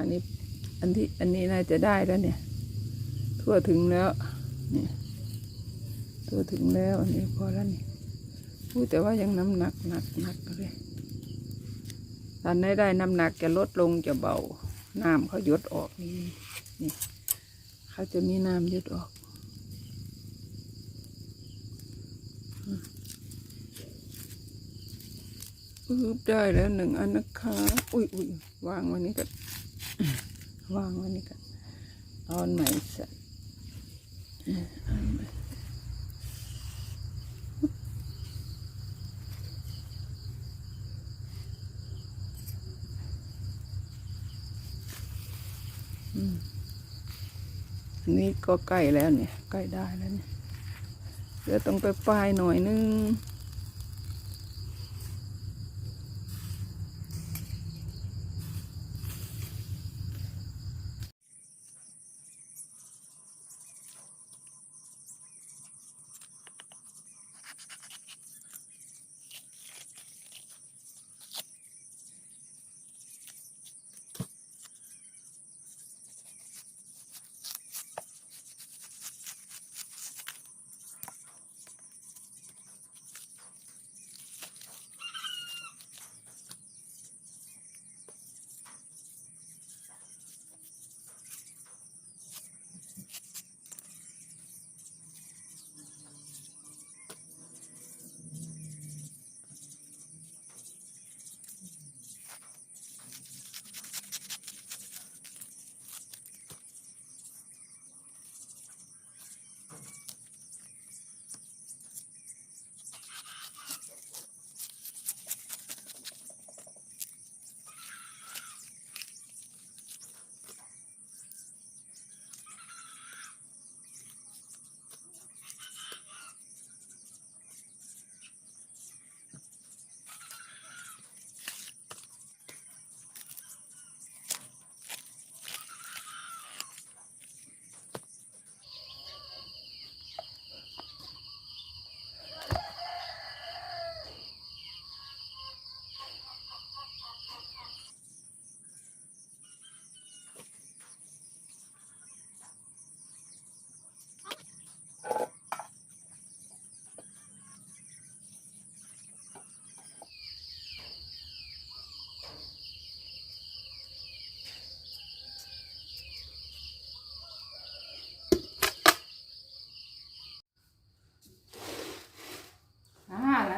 อันนี้ อันที่อันนี้น่าจะได้แล้วเนี่ย ทั่วถึงแล้ว เนี่ยทั่วถึงแล้ว อันนี้พอแล้วนี่พูดแต่ว่ายังน้ำหนักหนักหนักเลยตอนนี้ได้น้ำหนักจะลดลงจะเบา น้ำเขายดออกนี่นี่เขาจะมีน้ำหยดออกอึบได้แล้วหนึ่งอันนะคะ อุ้ยอุ้ยวางวันนี้กัน วางไวันนี้กันเอาใหม่ใส่อันใหม่อืมนนี้ก็ใกล้แล้วเนี่ย ใกล้ได้แล้วเนี่ยเดี๋ยวต้องไปปลายหน่อยนึง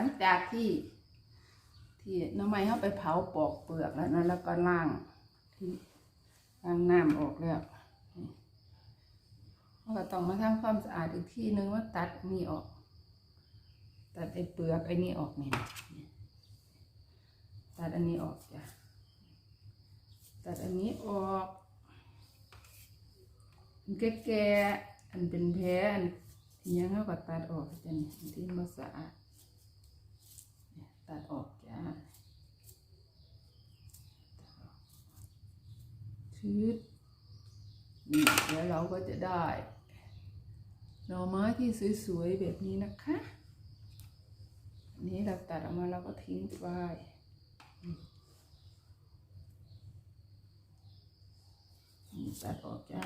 งจากที่ ที่น้ำไม้เขาไปเผาปอกเปลือกแล้วนะแล้วก็ล่างที่ล้างน้ำออกแล้วเขาก็ต้องมาทำความสะอาดอีกที่นึงว่าตัดนี่ออก ตัดไอ้เปลือกไอ้นี่ออกเนี่ยตัดอันนี้ออกจ้ะตัดอันนี้ออกอันแก่ๆอันเป็นแผลอันที่ยังเขาก็ตัดออกจ้ะนี่ที่มันสะอาด ตัดออกจ้าชืดนี่แล้วเราก็จะได้หน่อไม้ที่สวยๆแบบนี้นะคะนี้เราตัดออกมาเราก็ทิ้งไปตัดออกจ้า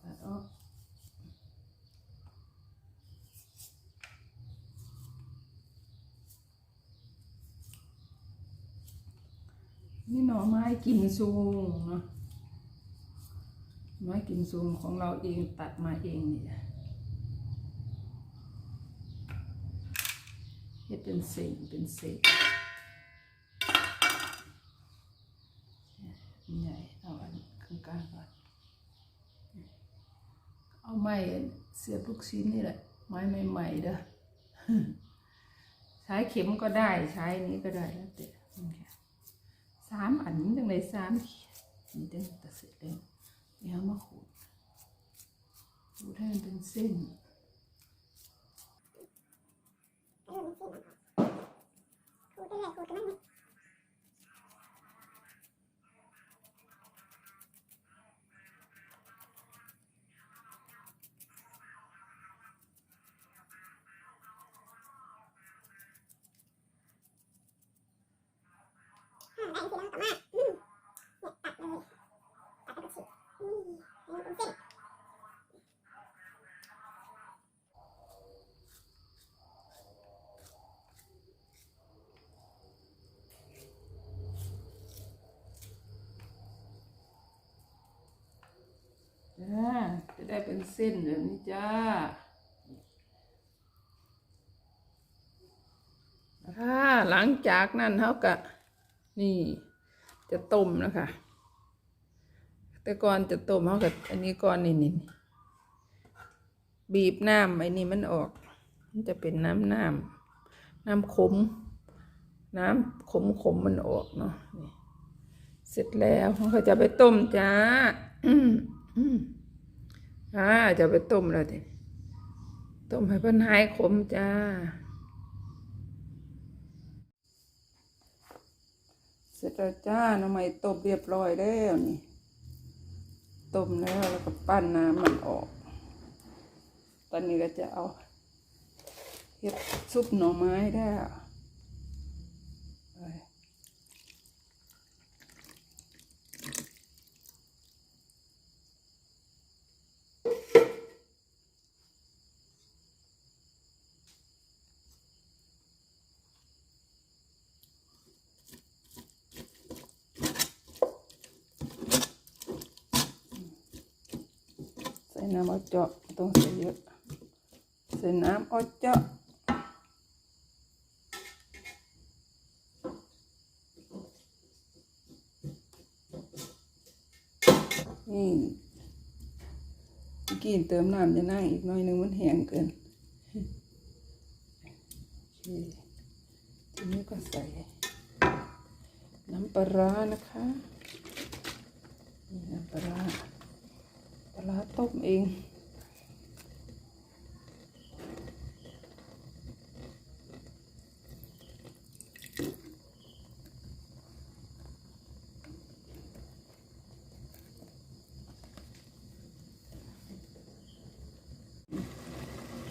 ตัดออก นี่หน่อไม้กินซูงเนาะไม้กินซูงของเราเองตัดมาเองนี่จ้ะเฮ็ดเป็นเศษเป็นเศษอันใหญ่เอาอันข้างกลางก่อนเอาไม้เสียบลูกชิ้นนี่แหละ ไม้ใหม่ๆเด้อใช้เข็มก็ได้ใช้นี้ก็ได้แล้วแต่ สามอันจังเลยสามนี่เด้งตัดเสร็จแล้วนี่เอามาขูดขูดให้มันเป็นเส้นเออมันเส้น จะได้เป็นเส้นแบบนี้จ้าถ้าหลังจากนั้นเท่าก็นี่ จะต้มนะคะ แต่ก่อนจะต้มเขาก็อันนี้ก่อนนี่นี่บีบน้ำไอ้นี่มันออก มันจะเป็นน้ำน้ำน้ำขม น้ำขมขมมันออกเนาะเสร็จแล้วเขาจะไปต้มจ้าอ่าจะไปต้มแล้วทีต้มให้เพิ่นหายขมจ้าเสร็จแล้วจ้าน้ำมันต้มเรียบร้อยแล้วนี่ ต้มแล้วแล้วก็ปั้นน้ำมันออก ตอนนี้ก็จะเอาเห็ดซุปหน่อไม้ได้ ส่น้ำเอาเจาะต้องใส่เยอะ ใส่น้ำเอาเจาะนี่กี้เติมน้ำจะนั่งอีกน่อยนึงมันแห้งเกินทีนี้ก็ใส่ น้ำปลาร้านะคะ น้ำปลาร้า ลาร้าต้มเอง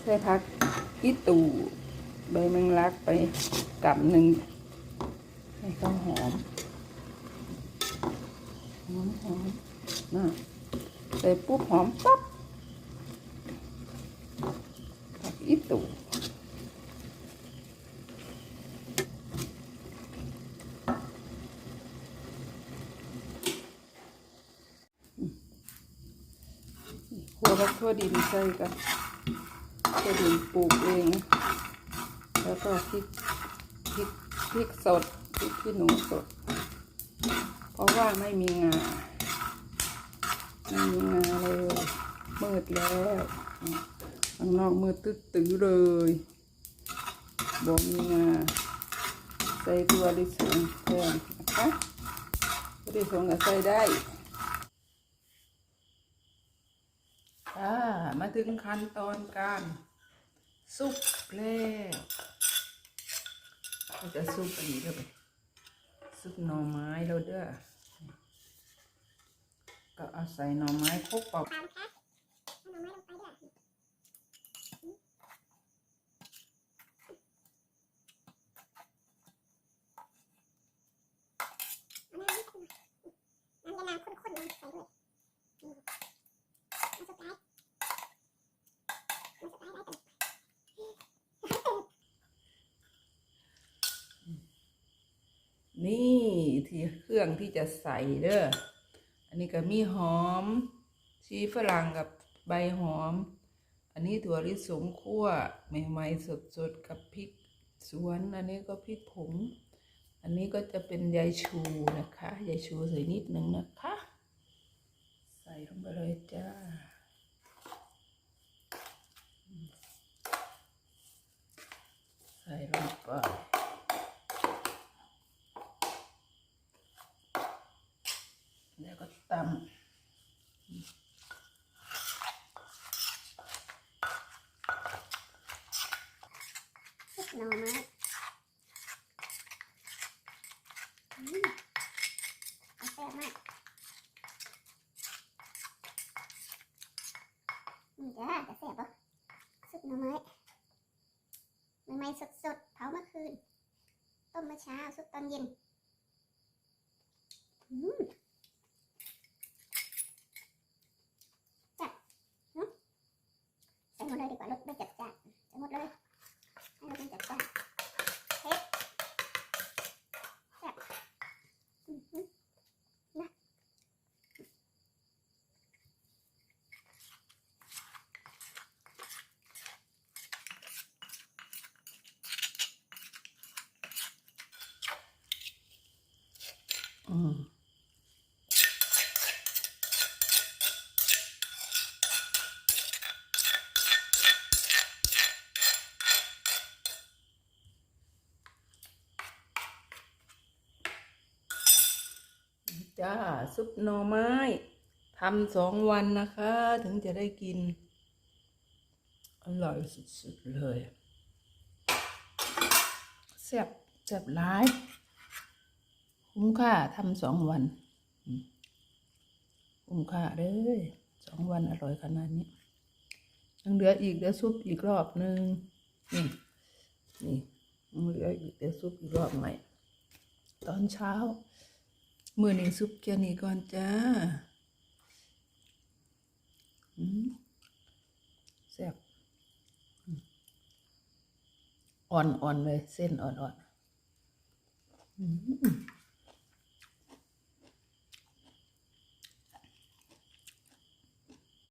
ใส่ผักอีตู่ใบแมงลักไปกับหนึ่งให้เขาหอม หอมหอมน่ะ ใส่ปุ๊บหอมปั๊บผักอีตู่หัวผักทั่วดินใส่กันก็ดินปลูกเอง แล้วก็พริกพริกพริกสดพริกขี้หนูสด เพราะว่าไม่มีงา ไม่มีงาเลยมืดแล้วข้างนอกมืดตึ๊ดตื้อเลยบอกมีงาใส่ตัวลิสงแทนนะคะตัวลิสงก็ใส่ได้อ่ามาถึงขั้นตอนการซุปแล้วเราจะซุปอันนี้เด้อไปซุปหน่อไม้เราเด้อ ก็เอาใส่หน่อไม้คลุกเปล่าตามแพ็คเอาหน่อไม้ลงไปด้วยเอาน้ำนิดหน่อยน้ำข้นๆใส่ด้วยนี่ที่เครื่องที่จะใส่เด้อ อันนี้ก็มีหอม ชีฝรั่งกับใบหอม อันนี้ถั่วลิสงคั่วใหม่ๆสดๆกับพริกสวน อันนี้ก็พริกผง อันนี้ก็จะเป็นยายชูนะคะยายชูใส่นิดนึงนะคะ ใส่ลงไปเลยจ้าใส่ลงไป แล้วก็ตำซุปหน่อไม้อืมเอาแซ่บมากนี่จ้าจะแซ่บปะซุปหน่อไม้ใหม่สดๆเผาเมื่อคืน ต้มเมื่อเช้าซุปตอนเย็น อืมจัดเนอะใส่หมดเลยดีกว่ารสไม่จัดจ้านใส่หมดเลย ให้เราเป็นจัดจ้านเผ็ดแซ่บอื้อหือนะ อืมจ้าซุปหน่อไม้ทำสองวันนะคะ ถึงจะได้กิน อร่อยสุดๆเลยแซ่บแซ่บหลาย คุ้มค่าทำสองวัน คุ้มค่าเลยสองวันอร่อยขนาดนี้ยังเหลืออีกเดี๋ยวซุปอีกรอบหนึ่งนี่นี่ยังเหลืออีกเดี๋ยวซุปอีกรอบใหม่ ตอนเช้า มือหนี้ซุปแค่นี้ก่อนจ้าแซ่บอ่อนๆเลย เส้นอ่อนๆ